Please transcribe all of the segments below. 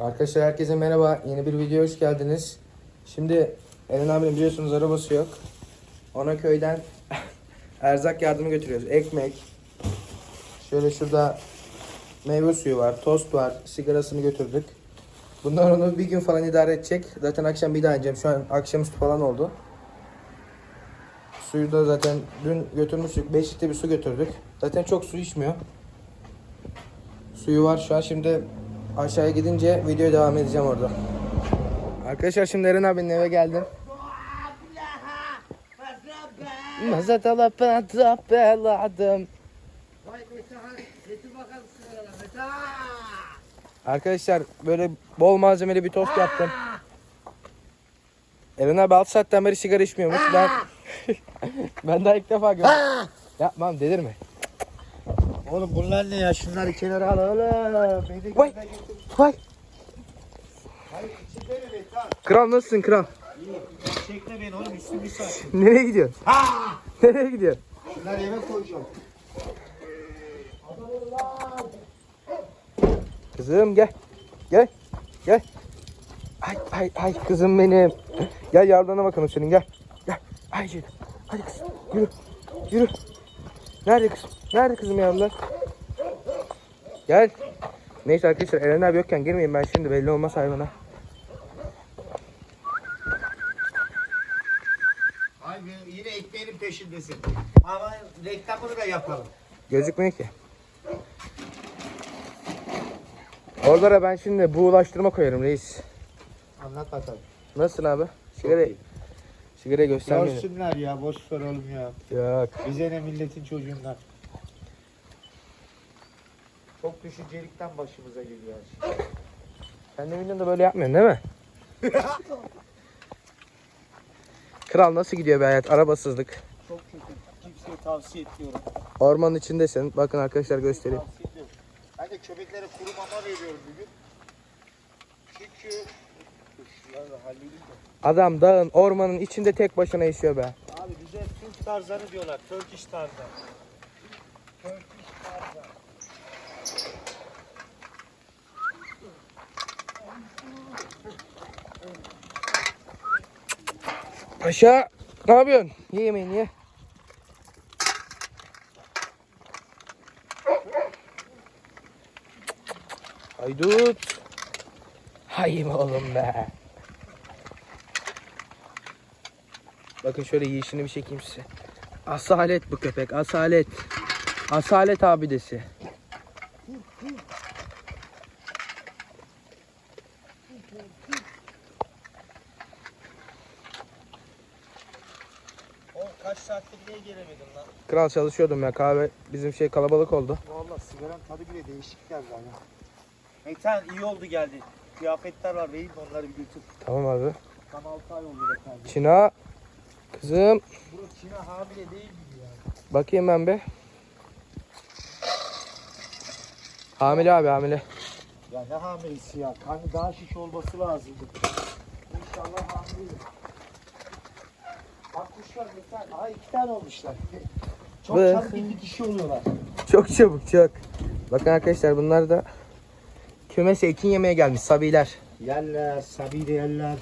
Arkadaşlar herkese merhaba. Yeni bir videoya hoş geldiniz. Şimdi Eren abinin biliyorsunuz arabası yok. Ona köyden erzak yardımı götürüyoruz. Ekmek. Şöyle şurada meyve suyu var, tost var, sigarasını götürdük. Bunlar onu bir gün falan idare edecek. Zaten akşam bir daha ineceğim. Şu an akşamüstü falan oldu. Suyu da zaten dün götürmüştük. 5 litre bir su götürdük. Zaten çok su içmiyor. Suyu var şu an şimdi aşağıya gidince videoya devam edeceğim orada. Arkadaşlar şimdi Eren abinin eve geldim. Mazat alıp beladım. Arkadaşlar böyle bol malzemeli bir tost yaptım. Eren abi 6 saatten beri sigara içmiyormuş. Ben ben daha ilk defa gördüm. Yapmam delirme. Oğlum bunlar ne ya? Şunları kenara al oğlum. Beni Vay. Vay. Hayır içinde mi Metan? Kral nasılsın kral? İyi. Çekme beni oğlum üstüm bir saat. Nereye gidiyorsun? Ha! Nereye gidiyorsun? Şunları eve koyacağım. Kızım gel. Gel. Gel. Ay ay ay kızım benim. Gel yavruna bakalım senin gel. Gel. Ay. Hadi kızım yürü. Yürü. Nerede kızım? Nerede kızım yavrular? Gel. Neyse arkadaşlar Eren abi yokken girmeyeyim ben şimdi belli olmaz hayvana. Ay be, yine ekmeğinin peşindesin. Ama reklamını da yapalım. Gözükmüyor ki. Oralara ben şimdi buğulaştırma koyarım reis. Anlat bakalım. Nasılsın abi? Sigara, sigarayı göstermeyelim. Görsünler ya boş ver oğlum ya. Yok. Bize ne milletin çocuğundan. Çok düşüncelikten başımıza geliyor her şey. Sen de videonda böyle yapmıyorsun değil mi? Kral nasıl gidiyor be hayat? Arabasızlık. Çok kötü. Kimseye tavsiye etmiyorum. Ormanın içindesin. Bakın arkadaşlar göstereyim. Ben de köpeklere kuru mama veriyorum bugün. Çünkü. Adam dağın, ormanın içinde tek başına yaşıyor be. Abi bize Türk tarzanı diyorlar. Turkish tarzan. Turkish tarzan. Paşa ne yapıyorsun? Ye yemeğini ye. Haydut. Hayım oğlum be. Bakın şöyle yiyişini bir çekeyim size. Asalet bu köpek. Asalet. Asalet abidesi. O kaç saattir niye gelemedin lan? Kral çalışıyordum ya kahve bizim şey kalabalık oldu. Valla sigaranın tadı bile değişik geldi ama. Metan iyi oldu geldi. Kıyafetler var vereyim de onları bir götür. Tamam abi. Tam 6 ay oldu be kardeşim. Çina kızım Burası Çin'e hamile değil gibi ya. bakayım ben be. Hamile abi hamile. Ya ne hamilesi ya? Karnı daha şiş olması lazımdı. İnşallah hamile. Bak kuşlar Metan. Aha iki tane olmuşlar. Çok Be. çabuk bir kişi oluyorlar. Çok çabuk çok. Bakın arkadaşlar bunlar da kümese ekin yemeye gelmiş sabiler. Yerler, sabi de yerler.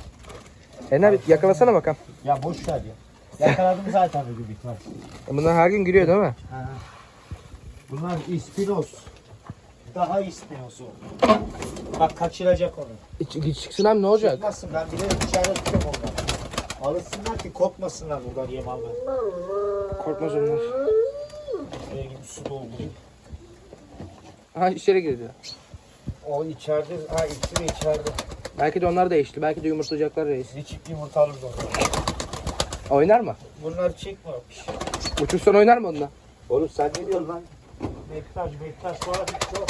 Enler bir yakalasana bakalım. Ya boş ver ya. Yakaladım zaten bir bitmez. E Bunlar her gün giriyor değil mi? Ha. Bunlar ispinos. Daha ispinosu. Bak kaçıracak onu. İç, çıksın abi ne olacak? Çıkmasın ben bilerek içeride tutuyorum onları. Alışsınlar ki korkmasınlar buradan yem almaya. Korkmaz onlar. Şuraya su doldurayım. Ha içeri girdi. O içeride, ha ikisi de içeride. Belki de onlar da eşli. Belki de yumurtlayacaklar reis. Bir çift yumurta alırız onları. Oynar mı? Bunlar çekmiyormuş. Uçursan oynar mı onunla? Oğlum sen ne diyorsun lan? Bektaş, Bektaş sonra çok.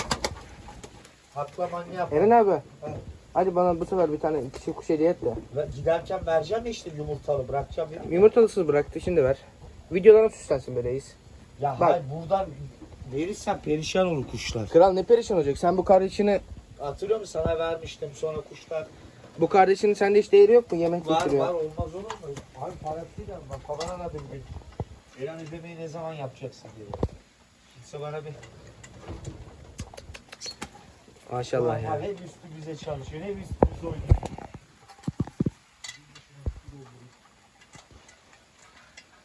Hakla manyak. Eren abi. Hadi bana bu sefer bir tane kişi kuş hediye et de. Ve Giderken vereceğim işte yumurtalı bırakacağım. Yumurtalısız bıraktı şimdi ver. Videolarım süslensin be reis. Ya Bak. hayır buradan verirsen perişan olur kuşlar. Kral ne perişan olacak? Sen bu kardeşini Hatırlıyor musun sana vermiştim sonra kuşlar bu kardeşinin sende hiç değeri yok mu? Yemek var getiriyor. var olmaz olur mu? Abi parasıyla bak baban aradı bugün. Eren ödemeyi ne zaman yapacaksın diye. Kimse bana bir Maşallah ya. Hem üstümüze çalışıyor hem üstümüze oynuyor.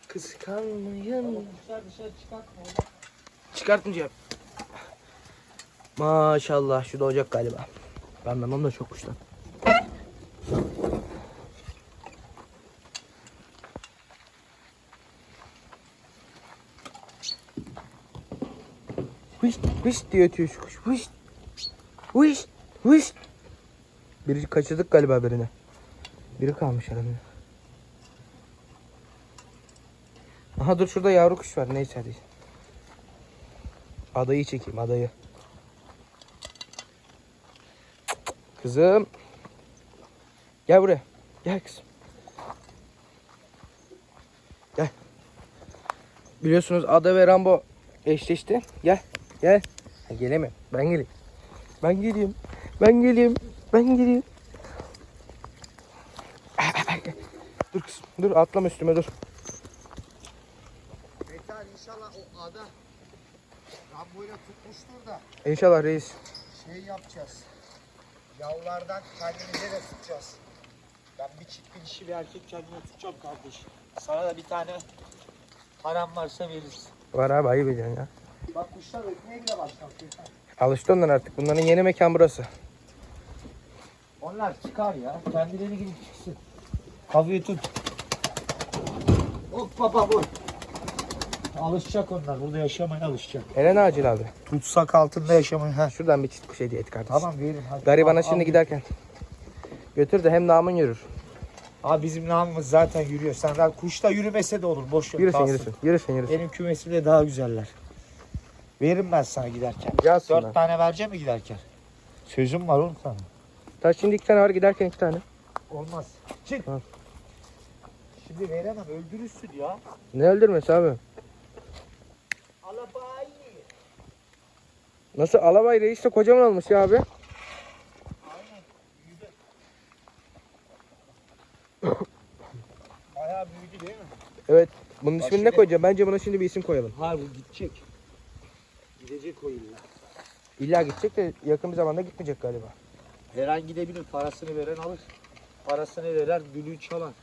Kıskanmayın. Dışarı dışarı çıkartma oğlum. Çıkartmayacağım. Maşallah şu doğacak galiba. Ben anlamam da çok kuştan. Hış hış diye ötüyor şu kuş. Hış. Hış. Hış. Biri kaçırdık galiba birini. Biri kalmış aramda. Aha dur şurada yavru kuş var. Neyse hadi. Adayı çekeyim adayı. Kızım. Gel buraya. Gel kızım. Gel. Biliyorsunuz Ada ve Rambo eşleşti. Gel. Gel. Ha, Gelemem. Ben geleyim. Ben geleyim. Ben geleyim. Ben geleyim. Dur kızım. Dur atlama üstüme dur. Bekar inşallah o ada Rambo'yla tutmuştur da İnşallah reis. şey yapacağız. Yavrulardan kendimize de tutacağız. Ben bir çift bir dişi bir erkek kendime tutacağım kardeş. Sana da bir tane param varsa veririz. Var abi ayıp ediyorsun ya. Bak kuşlar ötmeye bile başladı. Alıştı ondan artık. Bunların yeni mekan burası. Onlar çıkar ya. Kendileri gidip çıksın. Kafayı tut. Hop baba bu. Alışacak onlar. Burada yaşamaya alışacak. Eren Acil abi. Tutsak altında yaşamaya. Ha. Şuradan bir çift kuş hediye et kardeşim. Tamam verin hadi. Garibana Al, şimdi al. giderken. Götür de hem namın yürür. Abi bizim namımız zaten yürüyor. Sen daha kuş da yürümese de olur. Boş ver. Yürüsün kalsın. yürüsün. Yürüsün yürüsün. Benim kümesimde daha güzeller. Veririm ben sana giderken. Yazsınlar. Dört tane vereceğim mi giderken? Sözüm var oğlum sana. Taş şimdi iki tane var giderken iki tane. Olmaz. Çık. Tamam. Şimdi veremem öldürürsün ya. Ne öldürmesi abi? Nasıl alabay reis de kocaman olmuş ya abi. Bayağı büyüdü değil mi? Evet. Bunun ismini ne şimdi- koyacağım? Bence buna şimdi bir isim koyalım. Hayır bu gidecek. Gidecek o illa. İlla gidecek de yakın bir zamanda gitmeyecek galiba. Her an gidebilir. Parasını veren alır. Parasını verer, gülü çalar.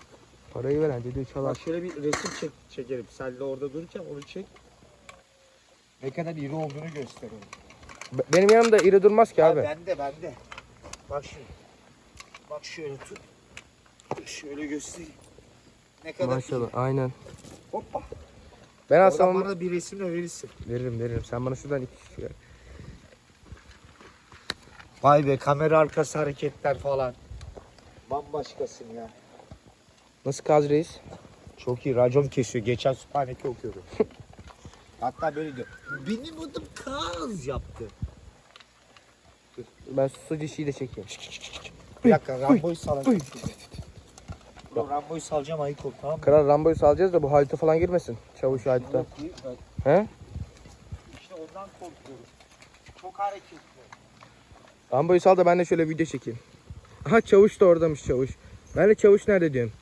Parayı veren düdüğü çalar. Bak şöyle bir resim çek, çekelim. Sen de orada dururken onu çek. Ne kadar iri olduğunu gösterelim. Be- Benim yanımda iri durmaz ki abi. Bende bende. Bak şimdi. Bak şöyle tut. Şöyle göstereyim. Ne kadar Maşallah aynen. Hoppa. Ben Oradan alsam bana bir resimle verirsin. veririm veririm. Sen bana şuradan iki ver. Vay be kamera arkası hareketler falan. Bambaşkasın ya. Nasıl kaz reis? Çok iyi racon kesiyor. Geçen Sübhaneke okuyordu. Hatta böyle diyor. Benim adım Kaz yaptı. Ben su dişiyi de çekeyim. Bir dakika Rambo'yu salacağım. Bro, Rambo'yu salacağım ayık ol tamam mı? Kral Rambo'yu salacağız da bu Halit'e falan girmesin. Çavuş Halit'e. He? İşte ondan korkuyorum. Çok hareketli. Rambo'yu sal da ben de şöyle video çekeyim. Aha çavuş da oradamış çavuş. Ben de çavuş nerede diyorum.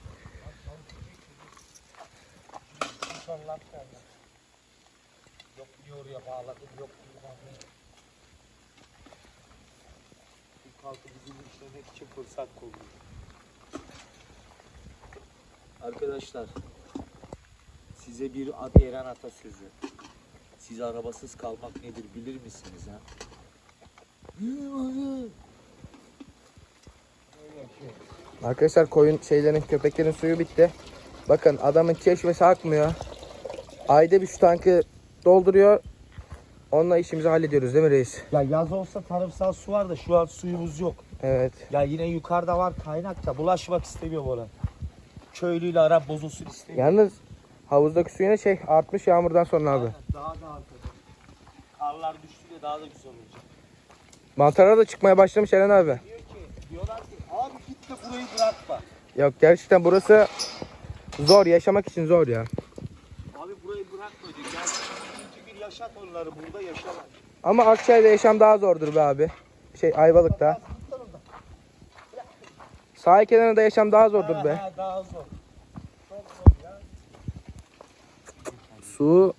İnşallah derler. Yok bir oraya bağladım, yok bilmem ne. Türk halkı bizim işlemek için fırsat kolluyor. Arkadaşlar, size bir ad Atasözü. Siz arabasız kalmak nedir bilir misiniz ha? Arkadaşlar koyun şeylerin köpeklerin suyu bitti. Bakın adamın çeşmesi akmıyor. Ayda bir şu tankı dolduruyor. Onunla işimizi hallediyoruz değil mi reis? Ya yaz olsa tarımsal su var da şu an suyumuz yok. Evet. Ya yine yukarıda var kaynak da bulaşmak istemiyor bana. Köylüyle aram bozulsun istemiyor. Yalnız havuzdaki su yine şey artmış yağmurdan sonra abi. Aynen, Daha da artacak. Karlar düştü de daha da güzel olacak. Mantarlar da çıkmaya başlamış Eren abi. Diyor ki, diyorlar ki abi git de burayı bırakma. Yok gerçekten burası zor yaşamak için zor ya. Abi burayı bırakma diyor. Gel gün yaşat onları burada yaşamaz. Ama Akçay'da yaşam daha zordur be abi. Şey Ayvalık'ta. Sahil kenarında yaşam daha zordur be. Ha, daha zor. Su.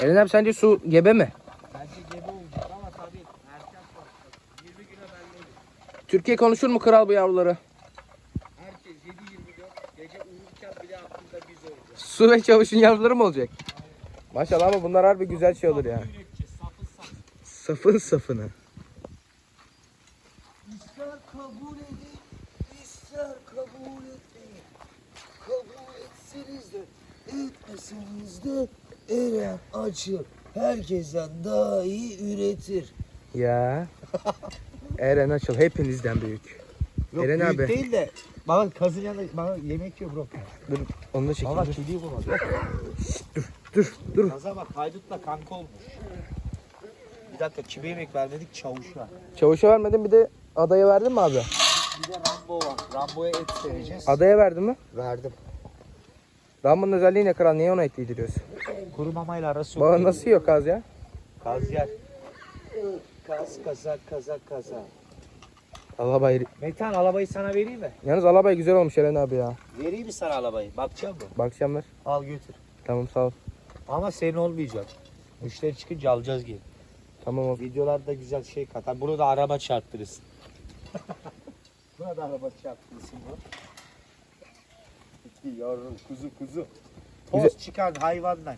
Eren abi sence su gebe mi? Bence gebe olacak ama tabii erken konuşacak. 20 kilo belli olur. Türkiye konuşur mu kral bu yavruları? Herkes 7-24 gece uyurken bile aklında biz olacağız. Su ve çavuşun yavruları mı olacak? Maşallah ama bunlar harbi güzel şey olur ya. Sapın safını. De Eren açı herkesten daha iyi üretir. Ya. Eren Açıl hepinizden büyük. Yok Eren büyük abi. değil de bana kazın yanında bana yemek yiyor bro. Dur onu da çekeyim. Valla dur. kediyi bulmadı. Dur dur. Kaza bak haydutla kanka olmuş. Bir dakika kime yemek vermedik çavuşa. Çavuşa vermedin bir de adaya verdin mi abi? Bir de Rambo var. Rambo'ya et vereceğiz. Adaya verdin mi? Verdim. Rambo'nun özelliği ne kral? Niye ona et yediriyorsun? Kuru mamayla arası yok. Baba nasıl yiyor kaz ya? Kaz yer. Kaz kazak kazak kazak. Alabay. Metan alabayı sana vereyim mi? Yalnız alabay güzel olmuş Eren abi ya. Vereyim mi sana alabayı? Bakacağım mı? Bakacağım ver. Al götür. Tamam sağ ol. Ama senin olmayacak. Müşteri çıkınca alacağız geri. Tamam olsun. Videolarda güzel şey katar. Bunu da araba çarptırırsın. Buna da araba çarptırırsın bu. Yavrum kuzu kuzu. Toz Güzel. çıkan hayvandan.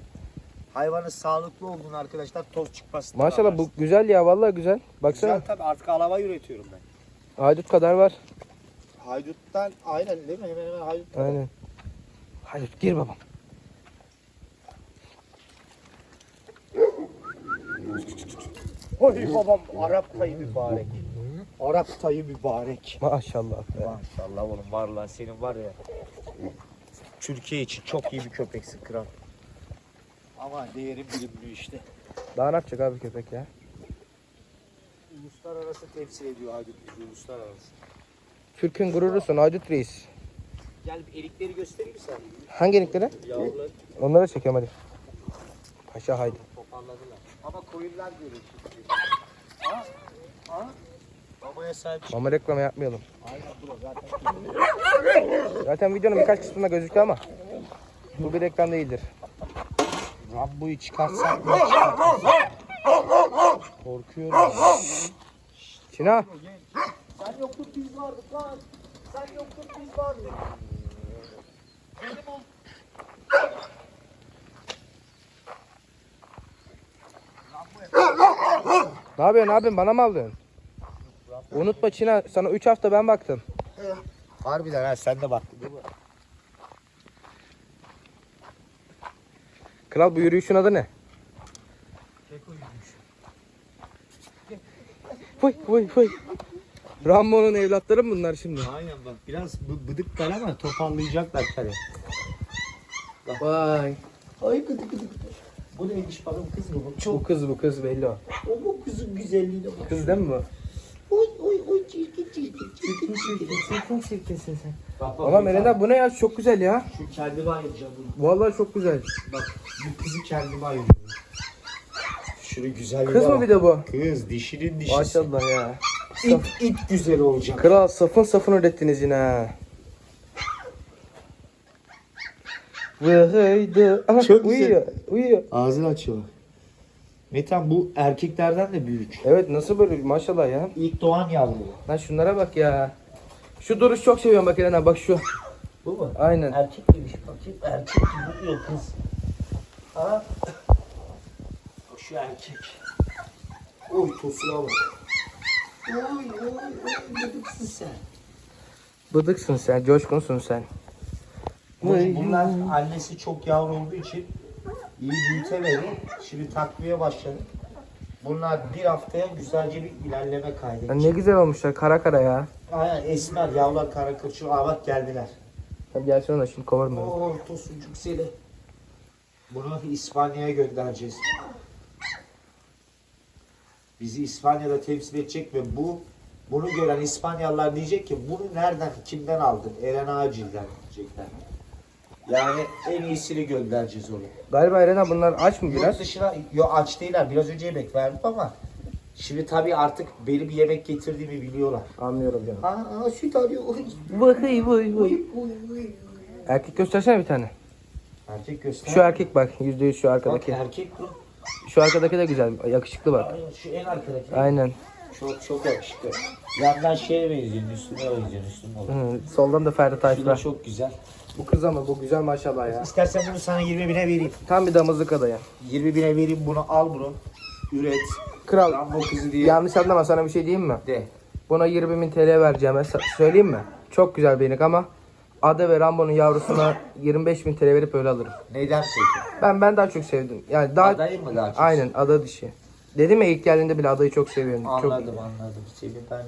Hayvanın sağlıklı olduğunu arkadaşlar toz çıkmasın. Maşallah bu güzel ya vallahi güzel. Baksana. Güzel tabii artık alava üretiyorum ben. Haydut kadar var. Hayduttan aynen değil mi? Hemen hemen haydut. Aynen. Haydut gir babam. Oy babam Arap tayı mübarek. Arap tayı mübarek. Maşallah be. Maşallah oğlum var lan senin var ya. Türkiye için çok iyi bir köpeksin kral. Ama değeri bilinmiyor işte. Daha ne yapacak abi köpek ya? Uluslararası temsil ediyor Haydut bizi uluslararası. Türk'ün gururusun Haydut Reis. Gel bir elikleri göstereyim sana? Hangi renkleri? Yavruları Onları çekelim hadi. Paşa Haydut. toparladılar. Ama koyunlar görüyor şimdi. Ha? Babaya sahip çık. Ama reklam yapmayalım. Aynen zaten. Zaten videonun birkaç kısmında gözüktü ama bu bir reklam değildir. Rambo'yu çıkartsak ne çıkartırız? Korkuyorum. Çina. Sen yoktun biz vardık lan. Sen yoktun biz vardık. Benim ol. Ne yapıyorsun abim bana mı aldın? Unutma Çina sana 3 hafta ben baktım. Harbiden ha sen de baktın değil mi? Kral bu yürüyüşün adı ne? Vay vay vay. Rambo'nun evlatları mı bunlar şimdi? Aynen bak biraz bı- bıdıklar ama toparlayacaklar tabii. Vay. Ay gıdı gıdı gıdı. Bu neymiş balım kız mı bu? Bu kız bu kız belli o. O bu kızın güzelliğine bak. Kız değil mi bu? Oy oy oy çirkin çirkin çirkin çirkin. Çirkin çirkinsin sen. Bak bak. Ama Melenda bu ne ya çok güzel ya. Şu kendime ayıracağım bunu. Vallahi çok güzel. Bak bu kızı kendime ayırıyorum. Şunu güzel Kız mı bir de bu? Kız dişinin dişisi. Maşallah ya. İt, it güzel olacak. Kral safın safın ürettiniz yine ha. Vahaydı. Aha, Çok güzel. uyuyor, uyuyor. Ağzını açıyor. Metan bu erkeklerden de büyük. Evet nasıl böyle maşallah ya. İlk doğan yavru. Lan şunlara bak ya. Şu duruş çok seviyorum bak Elena bak şu. Bu mu? Aynen. Erkek demiş bakayım. Erkek gibi duruyor kız. Ha? O şu erkek. Oy tosuna bak. Oy oy oy bıdıksın sen. Bıdıksın sen, coşkunsun sen. Bu- Bunlar annesi çok yavru olduğu için iyi büyütemedi. Şimdi takviye başladı. Bunlar bir haftaya güzelce bir ilerleme Ya kaydedecek. ne güzel olmuşlar kara kara ya. Aynen esmer yavrular kara kırçıl. Bak geldiler. Tabii gelsin ona şimdi kovarım ben. Oo tosuncuk seni. Bunu İspanya'ya göndereceğiz. Bizi İspanya'da temsil edecek ve bu bunu gören İspanyalılar diyecek ki bunu nereden kimden aldın? Eren Acil'den diyecekler. Yani en iyisini göndereceğiz oraya. Galiba Elena bunlar aç mı Yurt biraz? dışına yo aç değiller. Biraz önce yemek verdim ama şimdi tabii artık benim yemek getirdiğimi biliyorlar. Anlıyorum canım. Aa, aa süt arıyor. Oy, Vay vay vay. oy, oy, oy. Erkek göstersene bir tane. Erkek göster. Şu erkek bak yüzde yüz şu Bak arkadaki. erkek bu. Şu arkadaki de güzel yakışıklı bak. Aynen, Şu en arkadaki. Aynen. Çok çok yakışıklı. Yandan şeye benziyorsun, üstüne benziyorsun, üstüne olur. Hı, soldan da Ferdi Bu da Tayfur. çok güzel. Bu kız ama bu güzel maşallah ya. İstersen bunu sana 20 bine vereyim. Tam bir damızlık adayı. 20 bine vereyim bunu al bunu. Üret. Kral Rambo kızı diye. yanlış anlama sana bir şey diyeyim mi? De. Buna 20 bin TL vereceğim. Söyleyeyim mi? Çok güzel bir inek ama Ada ve Rambo'nun yavrusuna 25 bin TL verip öyle alırım. Neyden peki? Ben ben daha çok sevdim. Yani daha Adayı mı daha çok? aynen ada dişi. Dedim ya ilk geldiğinde bile adayı çok seviyorum. Çok... Anladım anladım. Senin ben...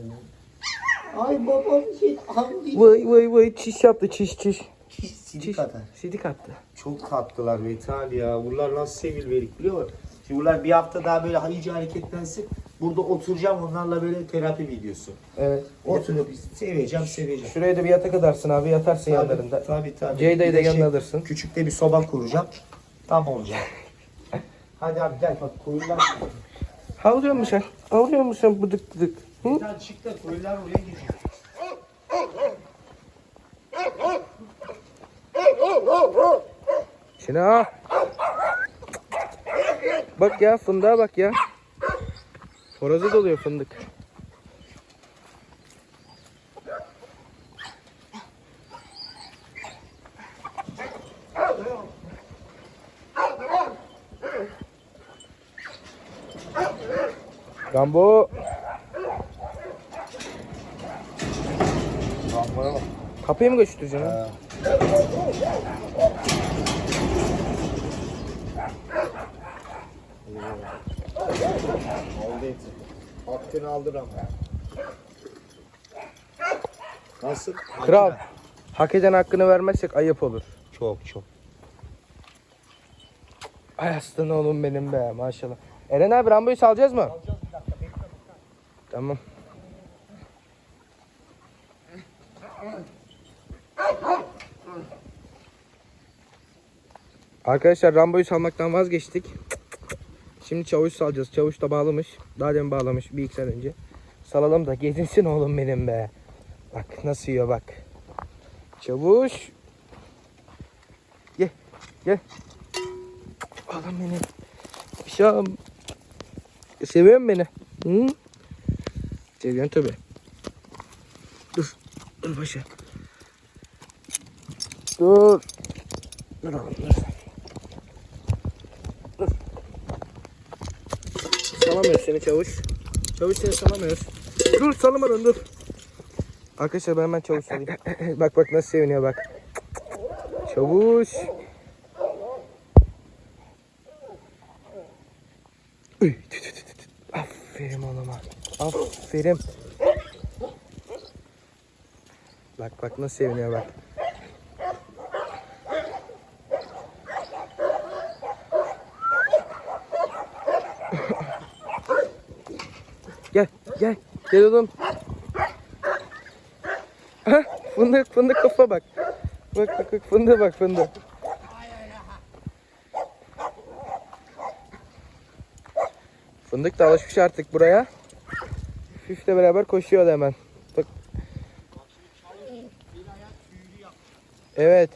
Ay babam şey anlayayım. Vay vay vay çiş yaptı çiş çiş. Sidik atar. Sidik attı. Çok kattılar Metal ya. Bunlar nasıl sevil verik biliyor musun? Şimdi bunlar bir hafta daha böyle iyice hareketlensin. Burada oturacağım onlarla böyle terapi videosu. Evet. Oturup seveceğim seveceğim. Şuraya da bir yatak adarsın abi yatarsın yanlarında. Tabii tabii. Ceyda'yı Bir da de yanına alırsın. Küçük de bir soba kuracağım. Tam olacak. Hadi abi gel bak koyunlar. Havlıyor musun sen? Havlıyor musun sen bıdık bıdık? Hı? Metal çık da koyunlar oraya gidiyor. Ha. Bak ya fındığa bak ya. Horozu doluyor fındık. Gambo. Kapıyı mı götüreceksin? Aldı eti. Hakkını aldı Rambo. Nasıl? Kral. Hak eden hakkını vermezsek ayıp olur. Çok çok. Ay aslan oğlum benim be maşallah. Eren abi Rambo'yu salacağız mı? Tamam. Arkadaşlar Rambo'yu salmaktan vazgeçtik. Şimdi çavuş salacağız. Çavuş da bağlamış. Daha demin bağlamış bir iki sene önce. Salalım da gezinsin oğlum benim be. Bak nasıl yiyor bak. Çavuş. Gel. Gel. Oğlum beni. Şam. Seviyor musun beni? Hı? Seviyorsun tabi. Dur. Dur başa. Dur. Dur oğlum. Dur. Salamıyoruz seni çavuş. Çavuş seni salamıyoruz. Dur salamadan dur. Arkadaşlar ben hemen çavuş salayım. bak bak nasıl seviniyor bak. Çavuş. Aferin oğluma. Aferin. Bak bak nasıl seviniyor bak. Gel gel oğlum. Hah, fındık fındık kafa bak. Bak bak bak fındığa bak fındık. Fındık da alışmış artık buraya. Fifle beraber koşuyor da hemen. Bak. Evet.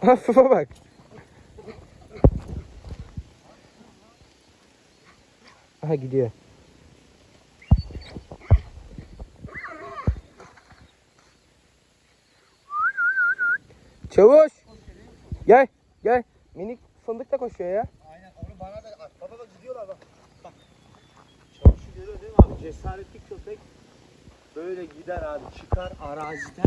Hafife bak. Aha gidiyor. Çavuş. Gel gel. Minik fındık da koşuyor ya. Aynen onu bana da at. Baba bak gidiyorlar bak. Bak. Çavuşu görüyor değil mi abi? Cesaretli köpek böyle gider abi. Çıkar araziden.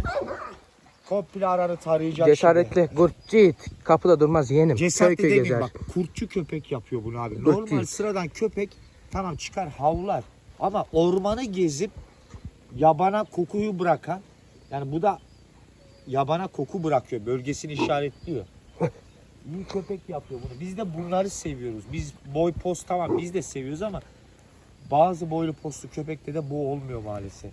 Komple aranı tarayacak Cesaretli, gurtçit. Kapıda durmaz yeğenim. Cesaretli köy köy demeyeyim gezer. bak. Kurtçu köpek yapıyor bunu abi. Normal değil. sıradan köpek tamam çıkar havlar. Ama ormanı gezip yabana kokuyu bırakan yani bu da yabana koku bırakıyor. Bölgesini işaretliyor. İyi köpek yapıyor bunu. Biz de bunları seviyoruz. Biz boy post tamam biz de seviyoruz ama bazı boylu postlu köpekte de bu olmuyor maalesef.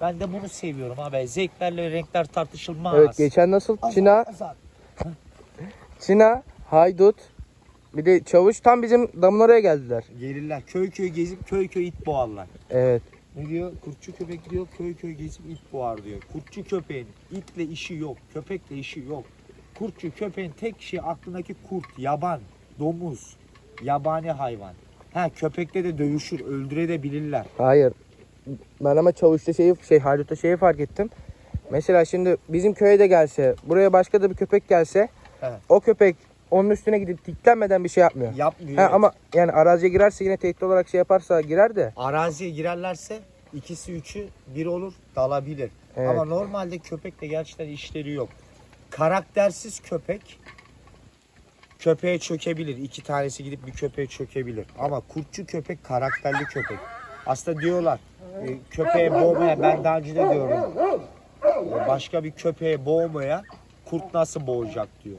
Ben de bunu seviyorum abi. Zevklerle renkler tartışılmaz. Evet geçen nasıl? Çina. Çina, haydut. Bir de çavuş tam bizim damın oraya geldiler. Gelirler. Köy köy gezip köy köy it boğarlar. Evet. Ne diyor? Kurtçu köpek diyor köy köy gezip it boğar diyor. Kurtçu köpeğin itle işi yok. Köpekle işi yok. Kurtçu köpeğin tek şey aklındaki kurt, yaban. domuz, yabani hayvan. Ha köpekle de dövüşür, öldürebilirler. Hayır. Ben ama çavuşta şeyi şey Halut'ta şeyi fark ettim. Mesela şimdi bizim köye de gelse, buraya başka da bir köpek gelse, Evet. o köpek onun üstüne gidip diklenmeden bir şey yapmıyor. Yapmıyor. Ha, evet. ama yani araziye girerse yine tehdit olarak şey yaparsa girer de. araziye girerlerse ikisi üçü bir olur dalabilir. Evet. Ama normalde köpekle gerçekten işleri yok. Karaktersiz köpek köpeğe çökebilir. İki tanesi gidip bir köpeğe çökebilir. Ama kurtçu köpek karakterli köpek. Aslında diyorlar e, köpeğe boğmaya ben daha önce de diyorum. e, Başka bir köpeğe boğmaya kurt nasıl boğacak diyor.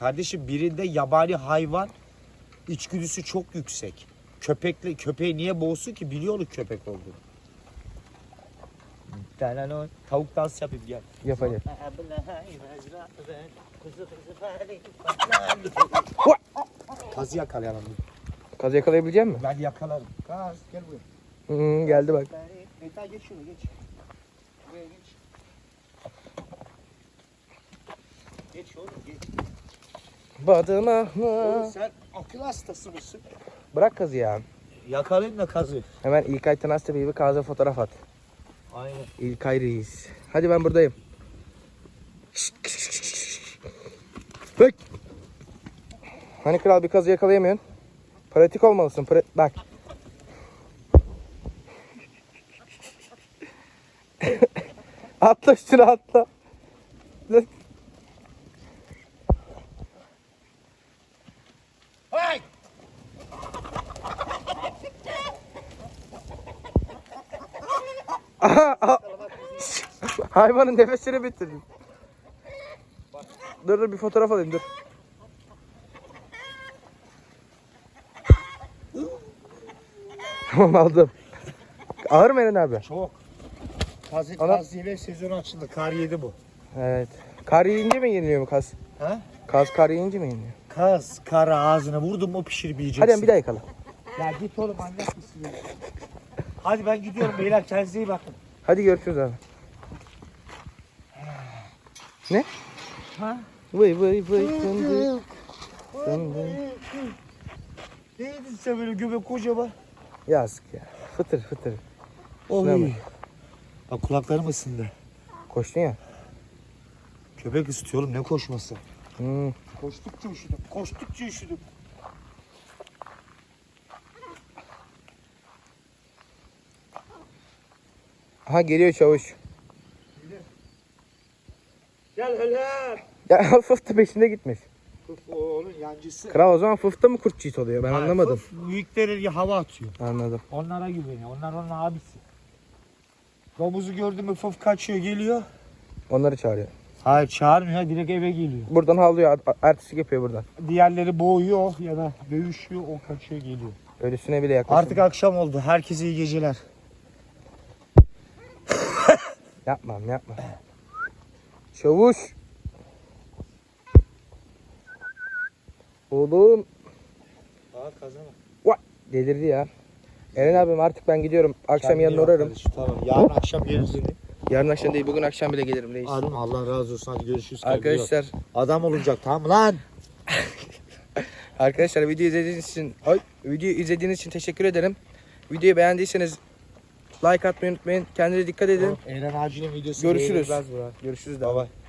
Kardeşim birinde yabani hayvan içgüdüsü çok yüksek. Köpekle köpeği niye boğsun ki biliyoruz köpek olduğunu. Tavuk dans yapayım gel. Yap hadi. Kazı yakalayalım. Kaz yakalayabilecek misin? Ben yakalarım. Kaz gel buraya. Hı, geldi bak. Meta geç şunu geç. Buraya geç. Geç oğlum geç. Badıma. Oğlum sen akıl hastası mısın? Bırak kazı ya. Yakalayayım da kazı. Hemen İlkay Tanas'ta bir kazı fotoğraf at. Aynen. İlkay Reis. Hadi ben buradayım. Bak. Hani kral bir kazı yakalayamıyorsun? Pratik olmalısın. Pra- Bak. atla üstüne atla. Lan. Aha, aha. Hayvanın nefesini bitirdim. Dur dur bir fotoğraf alayım dur. Tamam aldım. Ağır mı Eren abi? Çok. Kazı, Ana- kaz yeme sezonu açıldı. Kar yedi bu. Evet. Kar yiyince mi yeniliyor mu kaz? Ha? Kaz kar yiyince mi yeniliyor? Kaz, kara ağzına vurdum mu pişirip yiyeceksin. Hadi bir daha yakala. Ya git oğlum manyak mısın? Hadi ben gidiyorum beyler kendinize iyi bakın. Hadi görüşürüz abi. Ne? Ha? Vıy vıy vıy fındık. Fındık. Neydin sen böyle göbek kocaman? Yazık ya. Fıtır fıtır. Şuna Oy. bak. Bak kulaklarım ısındı. Koştun ya. Köpek ısıtıyor oğlum ne koşması? Hmm. Koştukça üşüdüm. Koştukça üşüdüm. Aha geliyor çavuş. Gel hele. Ya fıftı peşinde gitmiş. Fıf o onun yancısı. Kral o zaman fıfta mı kurt çiğit oluyor? Ben Hayır, anlamadım. Fıf büyükleri hava atıyor. Anladım. Onlara güveniyor. Onlar onun abisi. Domuzu gördü mü fıf kaçıyor geliyor. Onları çağırıyor. Hayır çağırmıyor direkt eve geliyor. Buradan havlıyor. a- Artistik yapıyor buradan. Diğerleri boğuyor ya da dövüşüyor o kaçıyor geliyor. Ölüsüne bile yaklaşıyor. Artık akşam oldu. Herkese iyi geceler. Yapmam yapma. Çavuş. Oğlum. Aa kazana. Delirdi ya. Eren abim artık ben gidiyorum. Akşam yanına uğrarım. Tamam yarın akşam geliriz yine. Yarın akşam değil bugün akşam bile gelirim reis. Arım Allah razı olsun hadi görüşürüz. Kendine. Arkadaşlar Adam olacak tamam lan? arkadaşlar video izlediğiniz için ay video izlediğiniz için teşekkür ederim. Videoyu beğendiyseniz like atmayı unutmayın. Kendinize dikkat edin. Eren Ağacı'nın videosu Görüşürüz. beğenilmez. Görüşürüz. Bye daha. bye.